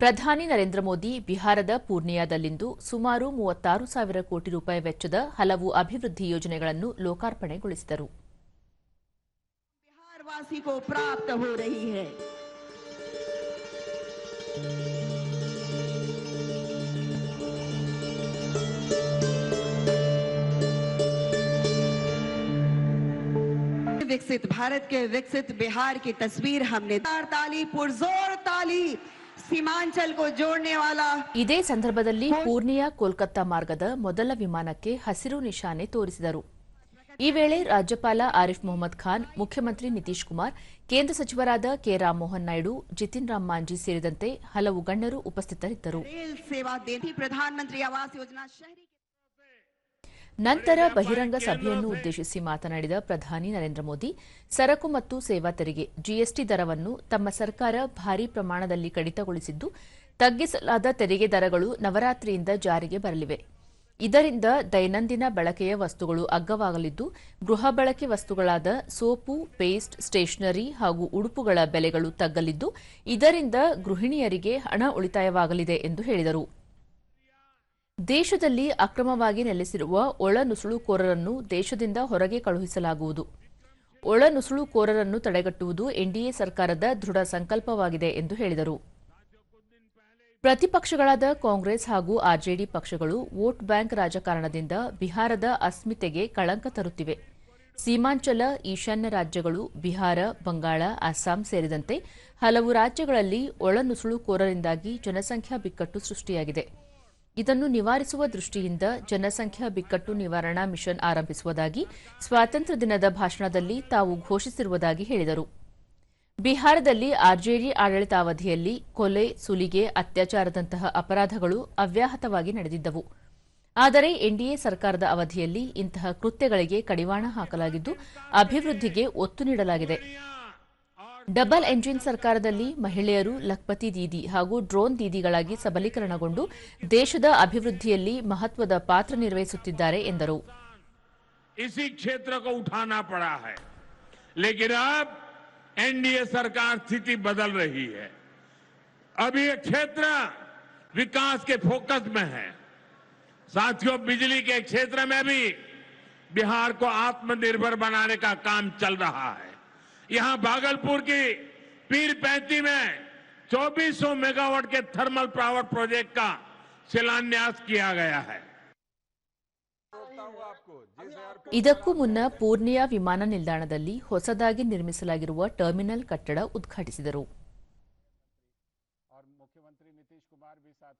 ಪ್ರಧಾನಿ ನರೇಂದ್ರ ಮೋದಿ ಬಿಹಾರದ ಪೂರ್ಣಿಯಾದಲ್ಲಿಂದು ಸುಮಾರು ಮೂವತ್ತಾರು ಸಾವಿರ ಕೋಟಿ ರೂಪಾಯಿ ವೆಚ್ಚದ ಹಲವು ಅಭಿವೃದ್ಧಿ ಯೋಜನೆಗಳನ್ನು ಲೋಕಾರ್ಪಣೆಗೊಳಿಸಿದರು बिहारवासी को प्राप्त हो रही है विकसित भारत के विकसित बिहार की तस्वीर हमने तार ताली पुरजोर ताली ಇದೇ ಸಂದರ್ಭದಲ್ಲಿ ಪೂರ್ಣಿಯಾ ಕೋಲ್ಕತ್ತಾ ಮಾರ್ಗದ ಮೊದಲ ವಿಮಾನಕ್ಕೆ ಹಸಿರು ನಿಶಾನೆ ತೋರಿಸಿದರು. ಈ ವೇಳೆ ರಾಜ್ಯಪಾಲ ಆರಿಫ್ ಮೊಹಮ್ಮದ್ ಖಾನ್ ಮುಖ್ಯಮಂತ್ರಿ ನಿತೀಶ್ ಕುಮಾರ್ ಕೇಂದ್ರ ಸಚಿವರಾದ ಕೆ ರಾಮೋಹನ್ ನಾಯ್ಡು ಜಿತಿನ್ ರಾಮ್ ಮಾಂಜಿ ಸೇರಿದಂತೆ ಹಲವು ಗಣ್ಯರು ಉಪಸ್ಥಿತರಿದ್ದರು. ನಂತರ ಬಹಿರಂಗ ಸಭೆಯನ್ನು ಉದ್ದೇಶಿಸಿ ಮಾತನಾಡಿದ ಪ್ರಧಾನಿ ನರೇಂದ್ರ ಮೋದಿ, ಸರಕು ಮತ್ತು ಸೇವಾ ತೆರಿಗೆ ಜಿಎಸ್ಟಿ ದರವನ್ನು ತಮ್ಮ ಸರ್ಕಾರ ಭಾರೀ ಪ್ರಮಾಣದಲ್ಲಿ ಕಡಿತಗೊಳಿಸಿದ್ದು, ತಗ್ಗಿಸಲಾದ ತೆರಿಗೆ ದರಗಳು ನವರಾತ್ರಿಯಿಂದ ಜಾರಿಗೆ ಬರಲಿವೆ. ಇದರಿಂದ ದೈನಂದಿನ ಬಳಕೆಯ ವಸ್ತುಗಳು ಅಗ್ಗವಾಗಲಿದ್ದು, ಗೃಹ ಬಳಕೆ ವಸ್ತುಗಳಾದ ಸೋಪು, ಪೇಸ್ಟ್, ಸ್ಟೇಷನರಿ ಹಾಗೂ ಉಡುಪುಗಳ ಬೆಲೆಗಳು ತಗ್ಗಲಿದ್ದು, ಇದರಿಂದ ಗೃಹಿಣಿಯರಿಗೆ ಹಣ ಉಳಿತಾಯವಾಗಲಿದೆ ಎಂದು ಹೇಳಿದರು. ದೇಶದಲ್ಲಿ ಅಕ್ರಮವಾಗಿ ನೆಲೆಸಿರುವ ಒಳನುಸುಳುಕೋರರನ್ನು ದೇಶದಿಂದ ಹೊರಗೆ ಕಳುಹಿಸಲಾಗುವುದು. ಒಳನುಸುಳುಕೋರರನ್ನು ತಡೆಗಟ್ಟುವುದು ಎನ್ಡಿಎ ಸರ್ಕಾರದ ದೃಢ ಸಂಕಲ್ಪವಾಗಿದೆ ಎಂದು ಹೇಳಿದರು. ಪ್ರತಿಪಕ್ಷಗಳಾದ ಕಾಂಗ್ರೆಸ್ ಹಾಗೂ ಆರ್ಜೆಡಿ ಪಕ್ಷಗಳು ವೋಟ್ ಬ್ಯಾಂಕ್ ರಾಜಕಾರಣದಿಂದ ಬಿಹಾರದ ಅಸ್ಮಿತೆಗೆ ಕಳಂಕ ತರುತ್ತಿವೆ. ಸೀಮಾಂಚಲ, ಈಶಾನ್ಯ ರಾಜ್ಯಗಳು, ಬಿಹಾರ, ಬಂಗಾಳ, ಅಸ್ಸಾಂ ಸೇರಿದಂತೆ ಹಲವು ರಾಜ್ಯಗಳಲ್ಲಿ ಒಳನುಸುಳುಕೋರರಿಂದಾಗಿ ಜನಸಂಖ್ಯಾ ಬಿಕ್ಕಟ್ಟು ಸೃಷ್ಟಿಯಾಗಿದೆ. ಇದನ್ನು ನಿವಾರಿಸುವ ದೃಷ್ಟಿಯಿಂದ ಜನಸಂಖ್ಯಾ ಬಿಕ್ಕಟ್ಟು ನಿವಾರಣಾ ಮಿಷನ್ ಆರಂಭಿಸುವುದಾಗಿ ಸ್ವಾತಂತ್ರ್ಯ ದಿನದ ಭಾಷಣದಲ್ಲಿ ತಾವು ಘೋಷಿಸಿರುವುದಾಗಿ ಹೇಳಿದರು. ಬಿಹಾರದಲ್ಲಿ ಆರ್ಜೆಡಿ ಆಡಳಿತಾವಧಿಯಲ್ಲಿ ಕೊಲೆ, ಸುಲಿಗೆ, ಅತ್ಯಾಚಾರದಂತಹ ಅಪರಾಧಗಳು ಅವ್ಯಾಹತವಾಗಿ ನಡೆದಿದ್ದವು. ಆದರೆ ಎನ್ಡಿಎ ಸರ್ಕಾರದ ಅವಧಿಯಲ್ಲಿ ಇಂತಹ ಕೃತ್ಯಗಳಿಗೆ ಕಡಿವಾಣ ಹಾಕಲಾಗಿದ್ದು, ಅಭಿವೃದ್ಧಿಗೆ ಒತ್ತು ನೀಡಲಾಗಿದೆ. ಡಬಲ್ ಎಂಜಿನ್ ಸರ್ಕಾರದಲ್ಲಿ ಮಹಿಳೆಯರು ಲಖ್ಪತಿ ದೀದಿ ಹಾಗೂ ಡ್ರೋನ್ ದೀದಿಗಳಾಗಿ ಸಬಲೀಕರಣಗೊಂಡು ದೇಶದ ಅಭಿವೃದ್ಧಿಯಲ್ಲಿ ಮಹತ್ವದ ಪಾತ್ರ ನಿರ್ವಹಿಸುತ್ತಿದ್ದಾರೆ ಎಂದರು इसी क्षेत्र को उठाना पड़ा है लेकिन अब एनडीए सरकार स्थिति बदल रही है अब ये क्षेत्र विकास के फोकस में है साथियों बिजली के क्षेत्र में भी बिहार को आत्मनिर्भर बनाने का काम चल रहा है यहां भागलपुर की पीर पैंती में 2400 मेगावाट के थर्मल पावर प्रोजेक्ट का शिलान्यास किया गया है ಇದಕ್ಕೂ ಮುನ್ನ ಪೂರ್ಣಿಯಾ ವಿಮಾನ ನಿಲ್ದಾಣದಲ್ಲಿ ಹೊಸದಾಗಿ ನಿರ್ಮಿಸಲಾಗಿರುವ ಟರ್ಮಿನಲ್ ಕಟ್ಟಡ ಉದ್ಘಾಟಿಸಿದರು